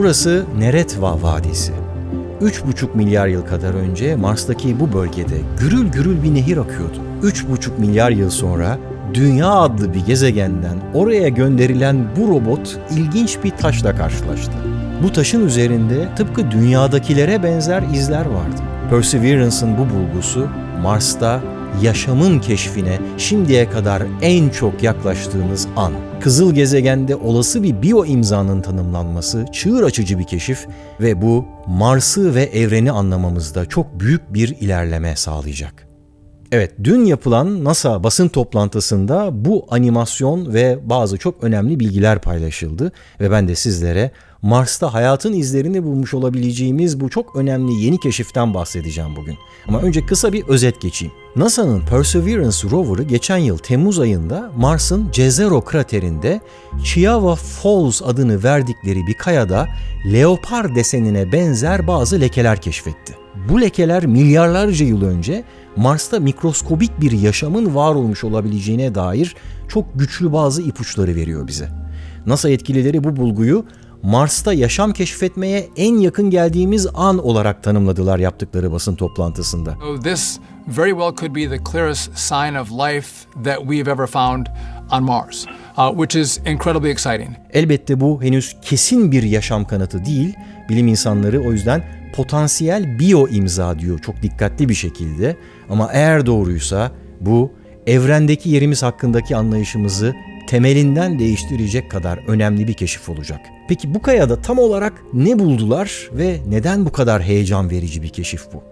Burası Neretva Vadisi. 3,5 milyar yıl kadar önce Mars'taki bu bölgede gürül gürül bir nehir akıyordu. 3,5 milyar yıl sonra Dünya adlı bir gezegenden oraya gönderilen bu robot ilginç bir taşla karşılaştı. Bu taşın üzerinde tıpkı dünyadakilere benzer izler vardı. Perseverance'ın bu bulgusu Mars'ta yaşamın keşfine şimdiye kadar en çok yaklaştığımız an. Kızıl gezegende olası bir biyo imzanın tanımlanması çığır açıcı bir keşif ve bu Mars'ı ve evreni anlamamızda çok büyük bir ilerleme sağlayacak. Evet, dün yapılan NASA basın toplantısında bu animasyon ve bazı çok önemli bilgiler paylaşıldı ve ben de sizlere Mars'ta hayatın izlerini bulmuş olabileceğimiz bu çok önemli yeni keşiften bahsedeceğim bugün. Ama önce kısa bir özet geçeyim. NASA'nın Perseverance rover'ı geçen yıl Temmuz ayında Mars'ın Jezero kraterinde Chiava Falls adını verdikleri bir kayada leopar desenine benzer bazı lekeler keşfetti. Bu lekeler milyarlarca yıl önce Mars'ta mikroskobik bir yaşamın var olmuş olabileceğine dair çok güçlü bazı ipuçları veriyor bize. NASA yetkilileri bu bulguyu Mars'ta yaşam keşfetmeye en yakın geldiğimiz an olarak tanımladılar yaptıkları basın toplantısında. So this very well could be the clearest sign of life that we've ever found on Mars, uh, which is incredibly exciting. Elbette bu henüz kesin bir yaşam kanıtı değil. Bilim insanları o yüzden potansiyel biyo imza diyor çok dikkatli bir şekilde. Ama eğer doğruysa bu evrendeki yerimiz hakkındaki anlayışımızı temelinden değiştirecek kadar önemli bir keşif olacak. Peki bu kayada tam olarak ne buldular ve neden bu kadar heyecan verici bir keşif bu?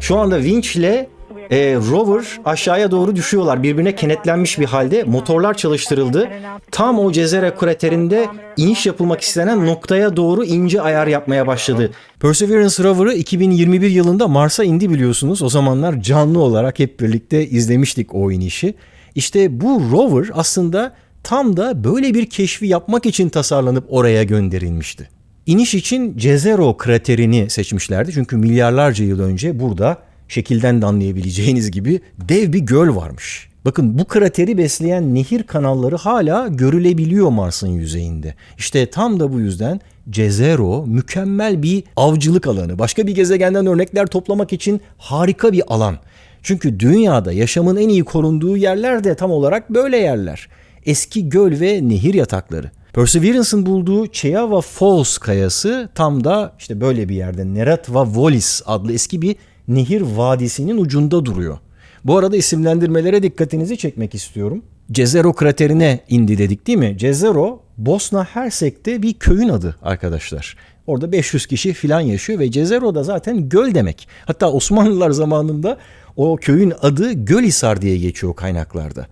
Şu anda vinçle e, rover aşağıya doğru düşüyorlar. Birbirine kenetlenmiş bir halde. Motorlar çalıştırıldı. Tam o Cezere kraterinde iniş yapılmak istenen noktaya doğru ince ayar yapmaya başladı. Perseverance rover'ı 2021 yılında Mars'a indi biliyorsunuz. O zamanlar canlı olarak hep birlikte izlemiştik o inişi. İşte bu rover aslında tam da böyle bir keşfi yapmak için tasarlanıp oraya gönderilmişti. İniş için Jezero kraterini seçmişlerdi çünkü milyarlarca yıl önce burada şekilden de anlayabileceğiniz gibi dev bir göl varmış. Bakın bu krateri besleyen nehir kanalları hala görülebiliyor Mars'ın yüzeyinde. İşte tam da bu yüzden Jezero mükemmel bir avcılık alanı. Başka bir gezegenden örnekler toplamak için harika bir alan. Çünkü dünyada yaşamın en iyi korunduğu yerler de tam olarak böyle yerler. Eski göl ve nehir yatakları. Perseverance'ın bulduğu Cheava Falls kayası tam da işte böyle bir yerde Neratva Volis adlı eski bir nehir vadisinin ucunda duruyor. Bu arada isimlendirmelere dikkatinizi çekmek istiyorum. Cezero kraterine indi dedik değil mi? Cezero Bosna Hersek'te bir köyün adı arkadaşlar. Orada 500 kişi filan yaşıyor ve Cezero da zaten göl demek. Hatta Osmanlılar zamanında o köyün adı Gölhisar diye geçiyor kaynaklarda.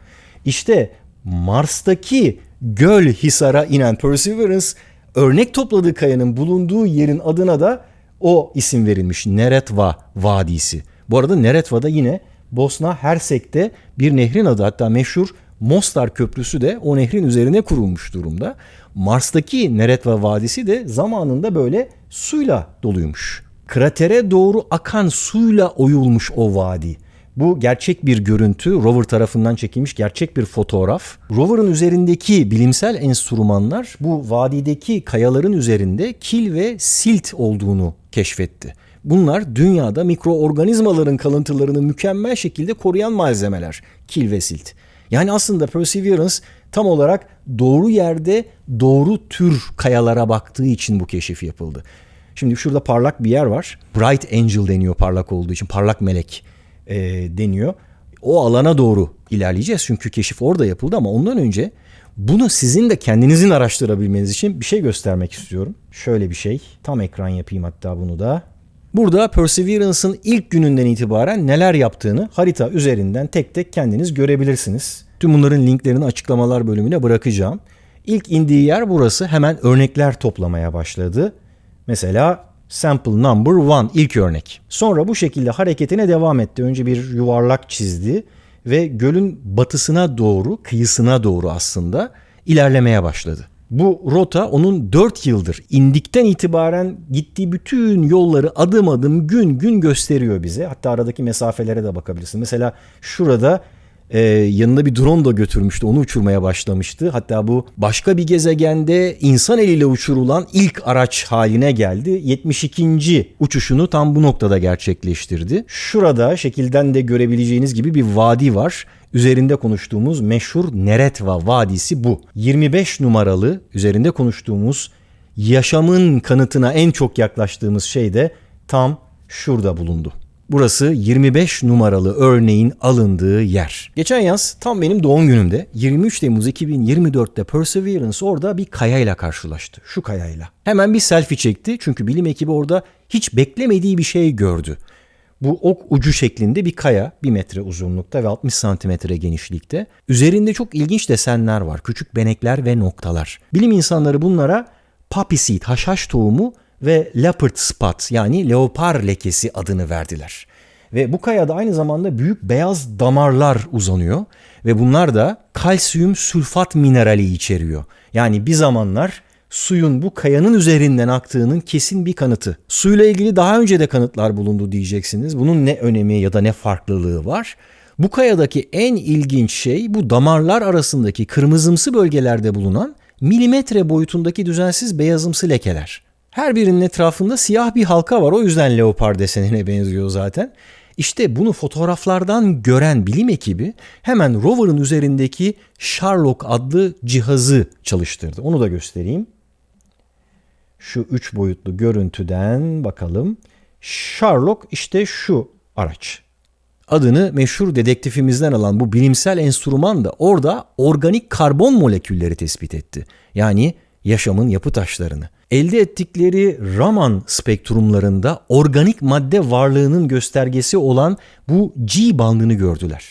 İşte Mars'taki Göl Hisar'a inen Perseverance örnek topladığı kayanın bulunduğu yerin adına da o isim verilmiş Neretva Vadisi. Bu arada Neretva da yine Bosna Hersek'te bir nehrin adı hatta meşhur Mostar Köprüsü de o nehrin üzerine kurulmuş durumda. Mars'taki Neretva Vadisi de zamanında böyle suyla doluymuş. Kratere doğru akan suyla oyulmuş o vadi. Bu gerçek bir görüntü, rover tarafından çekilmiş gerçek bir fotoğraf. Rover'ın üzerindeki bilimsel enstrümanlar bu vadideki kayaların üzerinde kil ve silt olduğunu keşfetti. Bunlar dünyada mikroorganizmaların kalıntılarını mükemmel şekilde koruyan malzemeler. Kil ve silt. Yani aslında Perseverance tam olarak doğru yerde doğru tür kayalara baktığı için bu keşif yapıldı. Şimdi şurada parlak bir yer var. Bright Angel deniyor parlak olduğu için. Parlak melek e, deniyor. O alana doğru ilerleyeceğiz çünkü keşif orada yapıldı ama ondan önce bunu sizin de kendinizin araştırabilmeniz için bir şey göstermek istiyorum. Şöyle bir şey. Tam ekran yapayım hatta bunu da. Burada Perseverance'ın ilk gününden itibaren neler yaptığını harita üzerinden tek tek kendiniz görebilirsiniz. Tüm bunların linklerini açıklamalar bölümüne bırakacağım. İlk indiği yer burası. Hemen örnekler toplamaya başladı. Mesela sample number one ilk örnek. Sonra bu şekilde hareketine devam etti. Önce bir yuvarlak çizdi ve gölün batısına doğru, kıyısına doğru aslında ilerlemeye başladı. Bu rota onun 4 yıldır indikten itibaren gittiği bütün yolları adım adım gün gün gösteriyor bize. Hatta aradaki mesafelere de bakabilirsin. Mesela şurada Ee, yanında bir drone da götürmüştü. Onu uçurmaya başlamıştı. Hatta bu başka bir gezegende insan eliyle uçurulan ilk araç haline geldi. 72. uçuşunu tam bu noktada gerçekleştirdi. Şurada şekilden de görebileceğiniz gibi bir vadi var. Üzerinde konuştuğumuz meşhur Neretva Vadisi bu. 25 numaralı üzerinde konuştuğumuz yaşamın kanıtına en çok yaklaştığımız şey de tam şurada bulundu. Burası 25 numaralı örneğin alındığı yer. Geçen yaz tam benim doğum günümde 23 Temmuz 2024'te Perseverance orada bir kayayla karşılaştı. Şu kayayla. Hemen bir selfie çekti çünkü bilim ekibi orada hiç beklemediği bir şey gördü. Bu ok ucu şeklinde bir kaya 1 metre uzunlukta ve 60 santimetre genişlikte. Üzerinde çok ilginç desenler var. Küçük benekler ve noktalar. Bilim insanları bunlara poppy seed, haşhaş tohumu ve leopard spot yani leopar lekesi adını verdiler. Ve bu kayada aynı zamanda büyük beyaz damarlar uzanıyor ve bunlar da kalsiyum sülfat minerali içeriyor. Yani bir zamanlar suyun bu kayanın üzerinden aktığının kesin bir kanıtı. Suyla ilgili daha önce de kanıtlar bulundu diyeceksiniz. Bunun ne önemi ya da ne farklılığı var? Bu kayadaki en ilginç şey bu damarlar arasındaki kırmızımsı bölgelerde bulunan milimetre boyutundaki düzensiz beyazımsı lekeler. Her birinin etrafında siyah bir halka var o yüzden leopar desenine benziyor zaten. İşte bunu fotoğraflardan gören bilim ekibi hemen rover'ın üzerindeki Sherlock adlı cihazı çalıştırdı. Onu da göstereyim. Şu üç boyutlu görüntüden bakalım. Sherlock işte şu araç. Adını meşhur dedektifimizden alan bu bilimsel enstrüman da orada organik karbon molekülleri tespit etti. Yani yaşamın yapı taşlarını. Elde ettikleri Raman spektrumlarında organik madde varlığının göstergesi olan bu G bandını gördüler.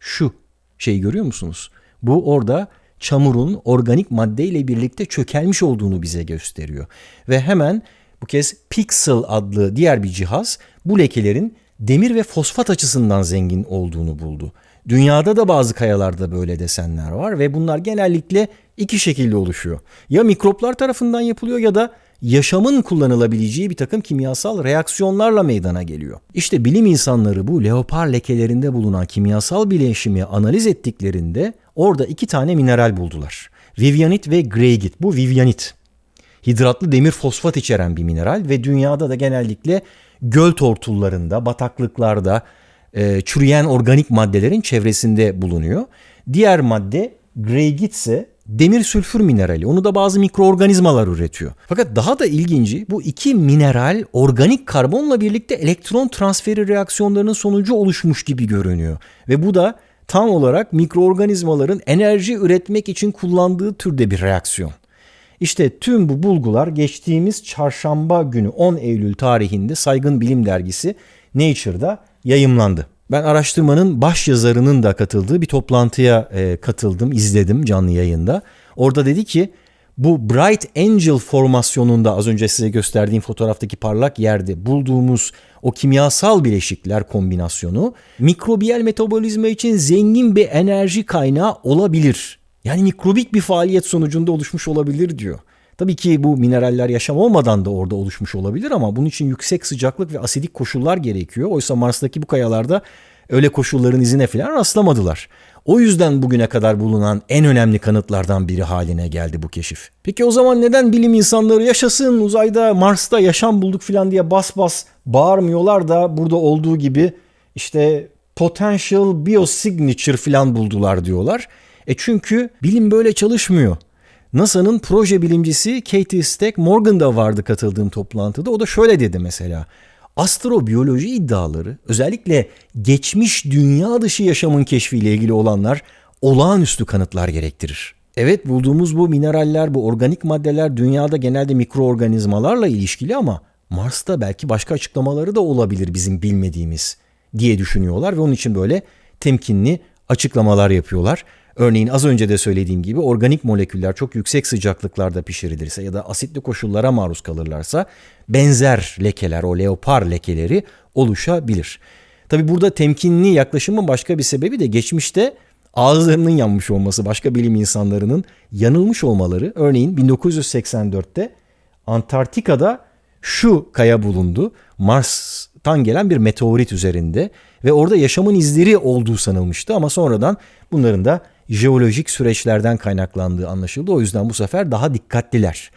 Şu şeyi görüyor musunuz? Bu orada çamurun organik maddeyle birlikte çökelmiş olduğunu bize gösteriyor. Ve hemen bu kez Pixel adlı diğer bir cihaz bu lekelerin demir ve fosfat açısından zengin olduğunu buldu. Dünyada da bazı kayalarda böyle desenler var ve bunlar genellikle iki şekilde oluşuyor. Ya mikroplar tarafından yapılıyor ya da yaşamın kullanılabileceği bir takım kimyasal reaksiyonlarla meydana geliyor. İşte bilim insanları bu leopar lekelerinde bulunan kimyasal bileşimi analiz ettiklerinde orada iki tane mineral buldular. Vivianit ve greigit. Bu vivianit. Hidratlı demir fosfat içeren bir mineral ve dünyada da genellikle göl tortullarında, bataklıklarda e, çürüyen organik maddelerin çevresinde bulunuyor. Diğer madde greigit demir sülfür minerali. Onu da bazı mikroorganizmalar üretiyor. Fakat daha da ilginci bu iki mineral organik karbonla birlikte elektron transferi reaksiyonlarının sonucu oluşmuş gibi görünüyor. Ve bu da tam olarak mikroorganizmaların enerji üretmek için kullandığı türde bir reaksiyon. İşte tüm bu bulgular geçtiğimiz çarşamba günü 10 Eylül tarihinde saygın bilim dergisi Nature'da yayımlandı. Ben araştırmanın baş yazarının da katıldığı bir toplantıya e, katıldım, izledim canlı yayında. Orada dedi ki bu Bright Angel formasyonunda az önce size gösterdiğim fotoğraftaki parlak yerde bulduğumuz o kimyasal bileşikler kombinasyonu mikrobiyal metabolizma için zengin bir enerji kaynağı olabilir. Yani mikrobik bir faaliyet sonucunda oluşmuş olabilir diyor. Tabii ki bu mineraller yaşam olmadan da orada oluşmuş olabilir ama bunun için yüksek sıcaklık ve asidik koşullar gerekiyor. Oysa Mars'taki bu kayalarda öyle koşulların izine falan rastlamadılar. O yüzden bugüne kadar bulunan en önemli kanıtlardan biri haline geldi bu keşif. Peki o zaman neden bilim insanları yaşasın uzayda Mars'ta yaşam bulduk falan diye bas bas bağırmıyorlar da burada olduğu gibi işte potential biosignature falan buldular diyorlar. E çünkü bilim böyle çalışmıyor. NASA'nın proje bilimcisi Katie Stack Morgan da vardı katıldığım toplantıda. O da şöyle dedi mesela. Astrobiyoloji iddiaları özellikle geçmiş dünya dışı yaşamın keşfiyle ilgili olanlar olağanüstü kanıtlar gerektirir. Evet bulduğumuz bu mineraller, bu organik maddeler dünyada genelde mikroorganizmalarla ilişkili ama Mars'ta belki başka açıklamaları da olabilir bizim bilmediğimiz diye düşünüyorlar ve onun için böyle temkinli açıklamalar yapıyorlar. Örneğin az önce de söylediğim gibi organik moleküller çok yüksek sıcaklıklarda pişirilirse ya da asitli koşullara maruz kalırlarsa benzer lekeler, o leopar lekeleri oluşabilir. Tabi burada temkinli yaklaşımın başka bir sebebi de geçmişte ağızlarının yanmış olması, başka bilim insanlarının yanılmış olmaları. Örneğin 1984'te Antarktika'da şu kaya bulundu. Mars'tan gelen bir meteorit üzerinde ve orada yaşamın izleri olduğu sanılmıştı ama sonradan bunların da jeolojik süreçlerden kaynaklandığı anlaşıldı. O yüzden bu sefer daha dikkatliler.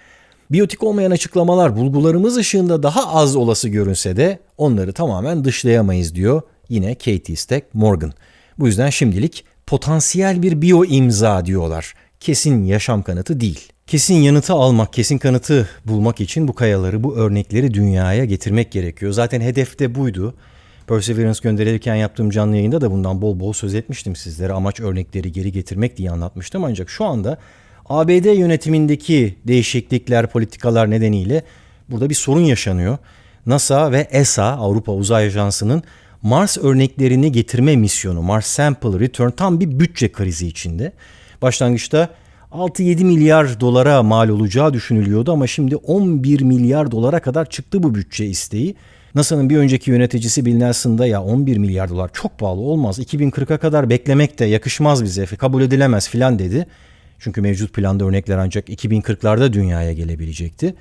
Biyotik olmayan açıklamalar bulgularımız ışığında daha az olası görünse de onları tamamen dışlayamayız diyor yine Katie Stack Morgan. Bu yüzden şimdilik potansiyel bir biyo imza diyorlar. Kesin yaşam kanıtı değil. Kesin yanıtı almak, kesin kanıtı bulmak için bu kayaları, bu örnekleri dünyaya getirmek gerekiyor. Zaten hedef de buydu. Perseverance gönderilirken yaptığım canlı yayında da bundan bol bol söz etmiştim sizlere. Amaç örnekleri geri getirmek diye anlatmıştım. Ancak şu anda ABD yönetimindeki değişiklikler, politikalar nedeniyle burada bir sorun yaşanıyor. NASA ve ESA, Avrupa Uzay Ajansı'nın Mars örneklerini getirme misyonu, Mars Sample Return tam bir bütçe krizi içinde. Başlangıçta 6-7 milyar dolara mal olacağı düşünülüyordu ama şimdi 11 milyar dolara kadar çıktı bu bütçe isteği. NASA'nın bir önceki yöneticisi Bill Nelson da ya 11 milyar dolar çok pahalı olmaz. 2040'a kadar beklemek de yakışmaz bize, kabul edilemez filan dedi. Çünkü mevcut planda örnekler ancak 2040'larda dünyaya gelebilecekti.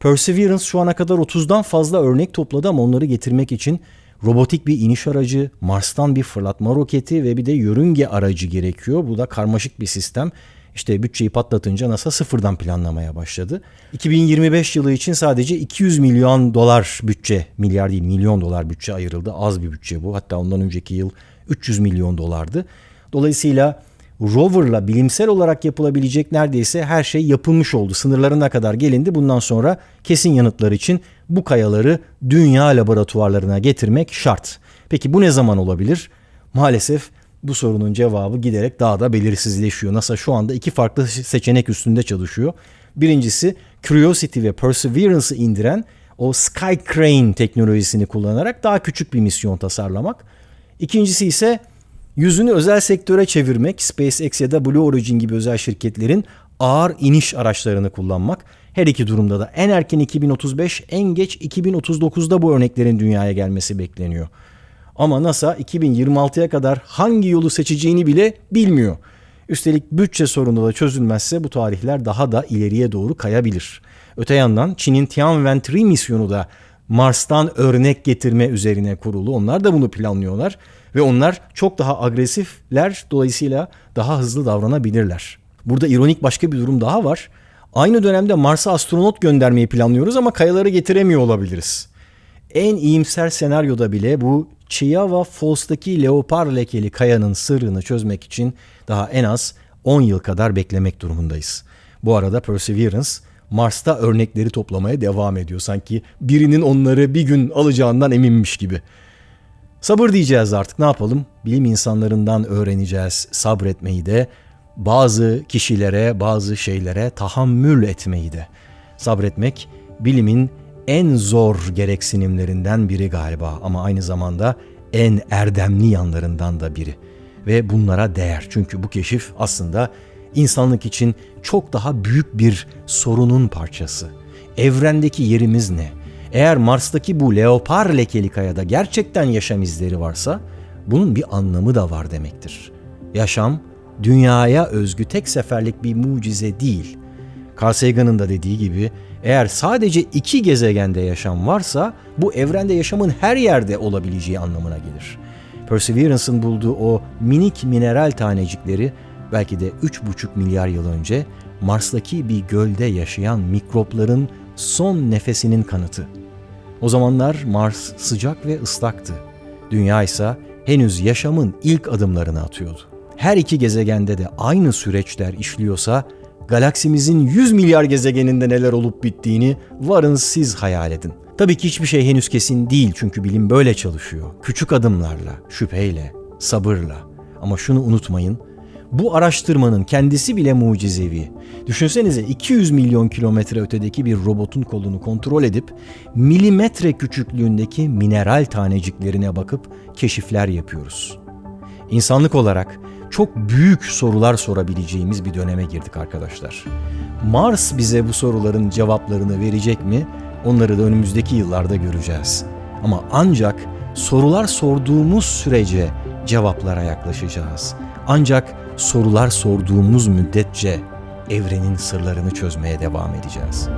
Perseverance şu ana kadar 30'dan fazla örnek topladı ama onları getirmek için robotik bir iniş aracı, Mars'tan bir fırlatma roketi ve bir de yörünge aracı gerekiyor. Bu da karmaşık bir sistem. İşte bütçeyi patlatınca NASA sıfırdan planlamaya başladı. 2025 yılı için sadece 200 milyon dolar bütçe, milyar değil milyon dolar bütçe ayrıldı. Az bir bütçe bu. Hatta ondan önceki yıl 300 milyon dolardı. Dolayısıyla roverla bilimsel olarak yapılabilecek neredeyse her şey yapılmış oldu. Sınırlarına kadar gelindi. Bundan sonra kesin yanıtlar için bu kayaları dünya laboratuvarlarına getirmek şart. Peki bu ne zaman olabilir? Maalesef bu sorunun cevabı giderek daha da belirsizleşiyor. NASA şu anda iki farklı seçenek üstünde çalışıyor. Birincisi Curiosity ve Perseverance'ı indiren o Sky Crane teknolojisini kullanarak daha küçük bir misyon tasarlamak. İkincisi ise yüzünü özel sektöre çevirmek, SpaceX ya da Blue Origin gibi özel şirketlerin ağır iniş araçlarını kullanmak. Her iki durumda da en erken 2035, en geç 2039'da bu örneklerin dünyaya gelmesi bekleniyor. Ama NASA 2026'ya kadar hangi yolu seçeceğini bile bilmiyor. Üstelik bütçe sorunu da çözülmezse bu tarihler daha da ileriye doğru kayabilir. Öte yandan Çin'in Tianwen-3 misyonu da Mars'tan örnek getirme üzerine kurulu. Onlar da bunu planlıyorlar ve onlar çok daha agresifler dolayısıyla daha hızlı davranabilirler. Burada ironik başka bir durum daha var. Aynı dönemde Mars'a astronot göndermeyi planlıyoruz ama kayaları getiremiyor olabiliriz. En iyimser senaryoda bile bu Chiava Falls'taki leopar lekeli kayanın sırrını çözmek için daha en az 10 yıl kadar beklemek durumundayız. Bu arada Perseverance Mars'ta örnekleri toplamaya devam ediyor. Sanki birinin onları bir gün alacağından eminmiş gibi. Sabır diyeceğiz artık ne yapalım? Bilim insanlarından öğreneceğiz sabretmeyi de, bazı kişilere, bazı şeylere tahammül etmeyi de. Sabretmek bilimin en zor gereksinimlerinden biri galiba ama aynı zamanda en erdemli yanlarından da biri. Ve bunlara değer çünkü bu keşif aslında insanlık için çok daha büyük bir sorunun parçası. Evrendeki yerimiz ne? Eğer Mars'taki bu leopar lekeli kayada gerçekten yaşam izleri varsa bunun bir anlamı da var demektir. Yaşam dünyaya özgü tek seferlik bir mucize değil. Carl Sagan'ın da dediği gibi eğer sadece iki gezegende yaşam varsa bu evrende yaşamın her yerde olabileceği anlamına gelir. Perseverance'ın bulduğu o minik mineral tanecikleri belki de 3,5 milyar yıl önce Mars'taki bir gölde yaşayan mikropların son nefesinin kanıtı. O zamanlar Mars sıcak ve ıslaktı. Dünya ise henüz yaşamın ilk adımlarını atıyordu. Her iki gezegende de aynı süreçler işliyorsa galaksimizin 100 milyar gezegeninde neler olup bittiğini varın siz hayal edin. Tabii ki hiçbir şey henüz kesin değil çünkü bilim böyle çalışıyor. Küçük adımlarla, şüpheyle, sabırla. Ama şunu unutmayın, bu araştırmanın kendisi bile mucizevi. Düşünsenize 200 milyon kilometre ötedeki bir robotun kolunu kontrol edip milimetre küçüklüğündeki mineral taneciklerine bakıp keşifler yapıyoruz. İnsanlık olarak çok büyük sorular sorabileceğimiz bir döneme girdik arkadaşlar. Mars bize bu soruların cevaplarını verecek mi? Onları da önümüzdeki yıllarda göreceğiz. Ama ancak sorular sorduğumuz sürece cevaplara yaklaşacağız. Ancak sorular sorduğumuz müddetçe evrenin sırlarını çözmeye devam edeceğiz.